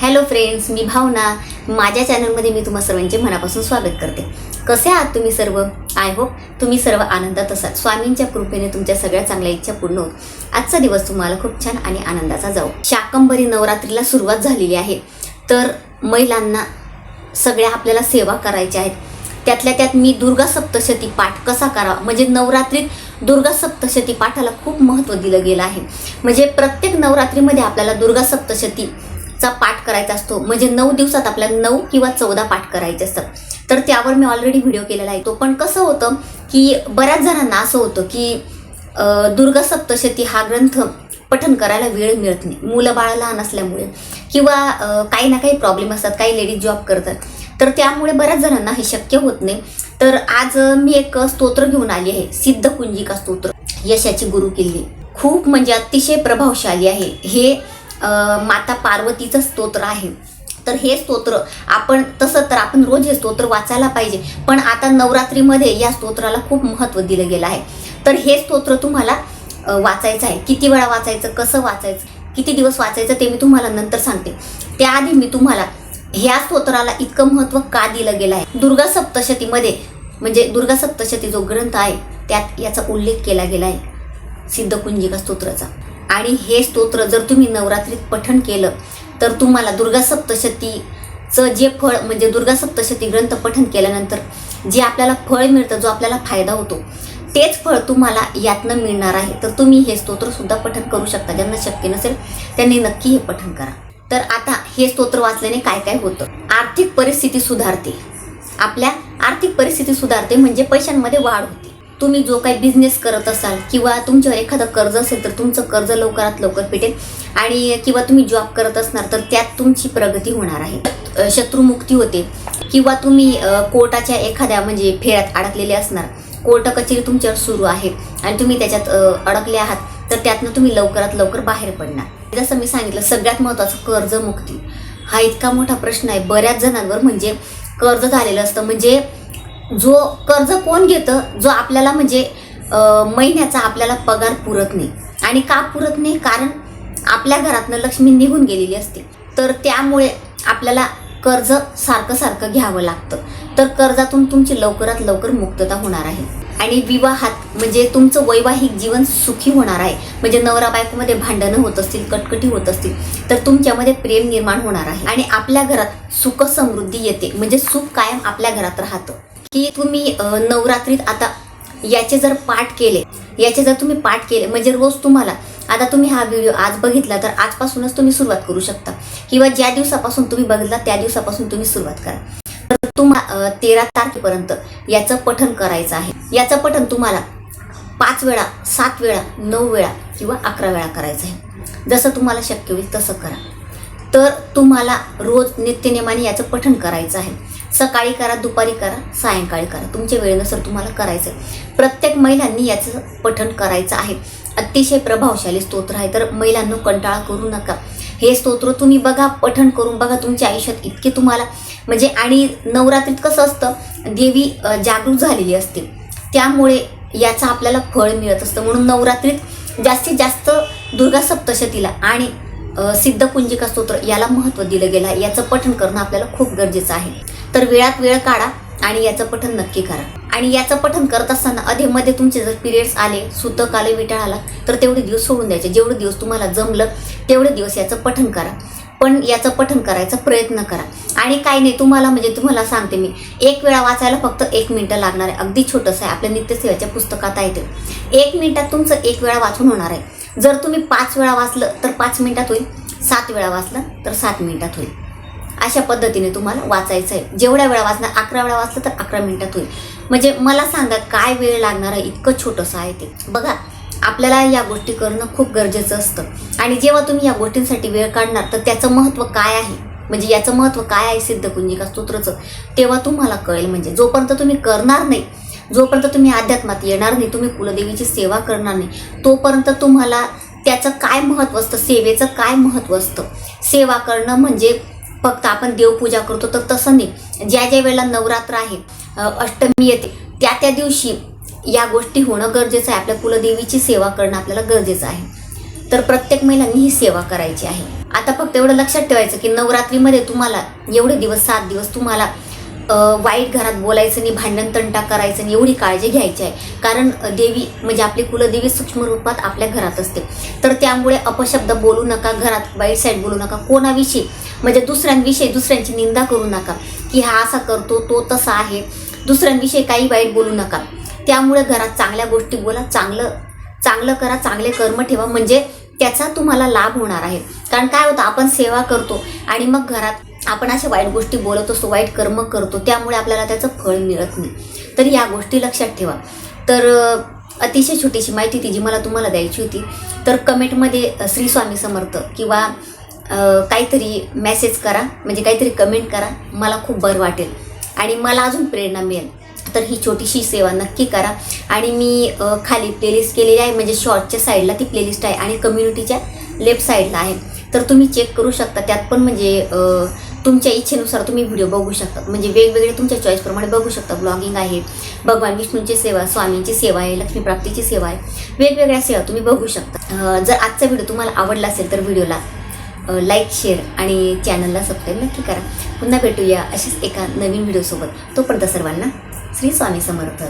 Hello friends मी भावना. माझ्या चॅनलमध्ये मी तुम्हा सर्वांचे मनापासून स्वागत करते. कसे आहात तुम्ही सर्व? आय होप तुम्ही सर्व आनंदात असाल. स्वामींच्या कृपेने तुमच्या सगळ्या चांगल्या इच्छा पूर्ण होत. आजचा दिवस तुम्हाला खूप छान आणि आनंदाचा जाऊ शाकंभरी नवरात्रीला सुरुवात झालेली आहे. तर महिलांना सगळ्या आपल्याला सेवा करायच्या आहेत. त्यातल्या त्यात मी दुर्गा सप्तशती पाठ कसा करावा? म्हणजे नवरात्रीत दुर्गा सप्तशती पाठाला खूप महत्त्व दिलं गेलं आहे. म्हणजे प्रत्येक नवरात्रीमध्ये आपल्याला दुर्गा सप्तशती चा पाठ करायचा असतो. म्हणजे नऊ दिवसात आपल्याला नऊ किंवा चौदा पाठ करायचे असतात. तर त्यावर मी ऑलरेडी व्हिडिओ केलेला आहे. तो पण कसं होतं की बऱ्याच जणांना असं होतं की दुर्गा सप्तशती हा ग्रंथ पठन करायला वेळ मिळत नाही. मुलं बाळ लहान असल्यामुळे. किंवा काही ना काही प्रॉब्लेम असतात. काही लेडीज जॉब करतात. तर त्यामुळे बऱ्याच जणांना हे शक्य होत नाही. तर आज मी एक स्तोत्र घेऊन आली आहे. सिद्ध कुंजिका स्तोत्र. यशाची गुरु किल्ली. खूप म्हणजे अतिशय प्रभावशाली आहे. हे माता पार्वतीचं स्तोत्र आहे. तर हे स्तोत्र आपण तसं तर आपण रोज हे स्तोत्र वाचायला पाहिजे पण आता नवरात्रीमध्ये या स्तोत्राला खूप महत्त्व दिलं गेलं आहे. तर हे स्तोत्र तुम्हाला वाचायचं आहे. किती वेळा वाचायचं कसं वाचायचं किती दिवस वाचायचं ते मी तुम्हाला नंतर सांगते. त्याआधी मी तुम्हाला ह्या स्तोत्राला इतकं महत्त्व का दिलं गेलं आहे? दुर्गा सप्तशतीमध्ये म्हणजे दुर्गा सप्तशती जो ग्रंथ आहे त्यात याचा उल्लेख केला गेला आहे. सिद्धकुंजिका स्तोत्राचा. आणि हे स्तोत्र जर तुम्ही नवरात्रीत पठण केलं तर तुम्हाला दुर्गा सप्तशतीचं जे फळ म्हणजे दुर्गा सप्तशती ग्रंथ पठण केल्यानंतर जे आपल्याला फळ मिळतं जो आपल्याला फायदा होतो तेच फळ तुम्हाला यातनं मिळणार आहे. तर तुम्ही हे स्तोत्र सुद्धा पठण करू शकता. ज्यांना शक्य नसेल त्यांनी नक्की हे पठण करा. तर आता हे स्तोत्र वाचल्याने काय काय होतं? आर्थिक परिस्थिती सुधारते. आपल्या आर्थिक परिस्थिती सुधारते म्हणजे पैशांमध्ये वाढ होते. तुम्ही जो काही बिझनेस करत असाल किंवा तुमच्यावर एखादं कर्ज असेल तर तुमचं कर्ज लवकरात लवकर पेटेल आणि किंवा तुम्ही जॉब करत असणार तर त्यात तुमची प्रगती होणार आहे. शत्रुमुक्ती होते. किंवा तुम्ही कोर्टाच्या एखाद्या म्हणजे फेऱ्यात अडकलेले असणार. कोर्ट कचेरी तुमच्यावर सुरू आहे आणि तुम्ही त्याच्यात अडकले आहात तर त्यातनं तुम्ही लवकरात लवकर बाहेर पडणार. जसं मी सांगितलं सगळ्यात महत्त्वाचं कर्जमुक्ती. हा इतका मोठा प्रश्न आहे. बऱ्याच जणांवर म्हणजे कर्ज झालेलं असतं. म्हणजे जो कर्ज कोण घेतं जो आपल्याला म्हणजे महिन्याचा आपल्याला पगार पुरत नाही. आणि का पुरत नाही? कारण आपल्या घरातनं लक्ष्मी निघून गेलेली असते. तर त्यामुळे आपल्याला कर्ज सारखं सारखं घ्यावं लागतं. तर कर्जातून तुमची लवकरात लवकर मुक्तता होणार आहे. आणि विवाहात म्हणजे तुमचं वैवाहिक जीवन सुखी होणार आहे. म्हणजे नवरा बायकोमध्ये भांडणं होत असतील कटकटी होत असतील तर तुमच्यामध्ये प्रेम निर्माण होणार आहे. आणि आपल्या घरात सुख समृद्धी येते. म्हणजे सुख कायम आपल्या घरात राहतं. की तुम्ही नवरात्रीत आता याचे जर पाठ केले याचे जर तुम्ही पाठ केले म्हणजे रोज तुम्हाला आता तुम्ही हा व्हिडिओ आज बघितला तर आजपासूनच तुम्ही सुरुवात करू शकता. किंवा ज्या दिवसापासून तुम्ही बघितला त्या दिवसापासून तुम्ही सुरुवात करा. तर तुम्हाला तेरा तारखेपर्यंत याचं पठण करायचं आहे. याचं पठण तुम्हाला पाच वेळा सात वेळा नऊ वेळा किंवा अकरा वेळा करायचं आहे. जसं तुम्हाला शक्य होईल तसं करा. तर तुम्हाला रोज नित्यनेमाने याचं पठण करायचं आहे. सकाळी करा दुपारी करा सायंकाळी करा. तुमच्या वेळेनुसार तुम्हाला करायचं. आहे प्रत्येक महिलांनी याचं पठण करायचं आहे. अतिशय प्रभावशाली स्तोत्र आहे. तर महिलांनो कंटाळा करू नका. हे स्तोत्र तुम्ही बघा पठण करून बघा तुमच्या आयुष्यात इतके तुम्हाला. म्हणजे आणि नवरात्रीत कसं असतं देवी जागरूक जागृत झालेली असते. त्यामुळे याचं आपल्याला फळ मिळत असतं. म्हणून नवरात्रीत जास्तीत जास्त दुर्गा सप्तशतीला आणि अ, सिद्धकुंजिका स्तोत्र याला महत्त्व दिलं गेलं आहे. याचं पठण करणं आपल्याला खूप गरजेचं आहे. तर वेळात वेळ काढा आणि याचं पठन नक्की करा. आणि याचं पठन करत असताना अधेमध्ये तुमचे जर पिरियड्स आले सुतक आले विटाळ आला तर तेवढे दिवस सोडून द्यायचे. जेवढे दिवस तुम्हाला जमलं तेवढे दिवस याचं पठन करा. पण याचं पठन करायचा प्रयत्न करा. आणि काही नाही तुम्हाला म्हणजे तुम्हाला सांगते मी एक वेळा वाचायला फक्त एक मिनटं लागणार आहे. अगदी छोटंसं आहे. आपल्या नित्यसेवेच्या पुस्तकात आहे ते. एक मिनिटात तुमचं एक वेळा वाचून होणार आहे. जर तुम्ही पाच वेळा वाचलं तर पाच मिनिटात होईल. सात वेळा वाचलं तर सात मिनिटात होईल. अशा पद्धतीने तुम्हाला वाचायचं आहे. जेवढ्या वेळा वाचणार अकरा वेळा वाचलं तर अकरा मिनिटात होईल. म्हणजे मला सांगा काय वेळ लागणार आहे? इतकं छोटंसं आहे ते. बघा आपल्याला या गोष्टी करणं खूप गरजेचं असतं. आणि जेव्हा तुम्ही या गोष्टींसाठी वेळ काढणार तर त्याचं महत्त्व काय आहे? म्हणजे याचं महत्त्व काय आहे सिद्धकुंजिका स्तोत्रचं? तेव्हा तुम्हाला कळेल म्हणजे. जोपर्यंत तुम्ही करणार नाही जोपर्यंत तुम्ही अध्यात्मात येणार नाही तुम्ही कुलदेवीची सेवा करणार नाही तोपर्यंत तुम्हाला त्याचं काय महत्त्व असतं? सेवेचं काय महत्त्व असतं? सेवा करणं म्हणजे फक्त आपण देवपूजा करतो तर तसं नाही. ज्या ज्या वेळेला नवरात्र आहे अष्टमी येते त्या त्या दिवशी या गोष्टी होणं गरजेचं आहे. आपल्या कुलदेवीची सेवा करणं आपल्याला गरजेचं आहे. तर प्रत्येक महिलांनी ही सेवा करायची आहे. आता फक्त एवढं लक्षात ठेवायचं की नवरात्रीमध्ये तुम्हाला एवढे दिवस सात दिवस तुम्हाला वाईट घरात बोलायचं नाही भांडण तंटा करायचं नाही एवढी काळजी घ्यायची आहे. कारण देवी म्हणजे आपली कुलदेवी सूक्ष्म रूपात आपल्या घरात असते. तर त्यामुळे अपशब्द बोलू नका घरात वाईट साईड बोलू नका. कोणाविषयी? म्हणजे दुसऱ्यांविषयी दुसऱ्यांची निंदा करू नका. की हा असा करतो तो तसा आहे. दुसऱ्यांविषयी काही वाईट बोलू नका. त्यामुळे घरात चांगल्या गोष्टी बोला चांगलं चांगलं करा चांगले कर्म ठेवा. म्हणजे त्याचा तुम्हाला लाभ होणार आहे. कारण काय होतं आपण सेवा करतो आणि मग घरात आपण अशा वाईट गोष्टी बोलत असतो वाईट कर्म करतो त्यामुळे आपल्याला त्याचं फळ मिळत नाही. तर या गोष्टी लक्षात ठेवा. तर अतिशय छोटीशी माहिती ती जी मला तुम्हाला द्यायची होती. तर कमेंटमध्ये श्री स्वामी समर्थ किंवा काहीतरी मेसेज करा म्हणजे काहीतरी कमेंट करा. मला खूप बरं वाटेल. आणि मला अजून प्रेरणा मिळेल. तर ही छोटीशी सेवा नक्की करा. आणि मी खाली प्लेलिस्ट केलेली आहे. म्हणजे शॉर्टच्या साईडला ती प्लेलिस्ट आहे. आणि कम्युनिटीच्या लेफ्ट साईडला आहे. तर तुम्ही चेक करू शकता. त्यात पण म्हणजे तुमच्या इच्छेनुसार तुम्ही व्हिडिओ बघू शकता म्हणजे वेगवेगळे तुमच्या चॉईसप्रमाणे बघू शकता ब्लॉगिंग आहे भगवान विष्णूंची सेवा स्वामींची सेवा आहे लक्ष्मीप्राप्तीची सेवा आहे. वेगवेगळ्या सेवा तुम्ही बघू शकता. जर आजचा व्हिडिओ तुम्हाला आवडला असेल तर व्हिडिओला लाईक शेअर आणि चॅनलला सबस्क्राईब नक्की करा. पुन्हा भेटूया अशीच एका नवीन व्हिडिओसोबत तोपर्यंत सर्वांना श्री स्वामी समर्थ.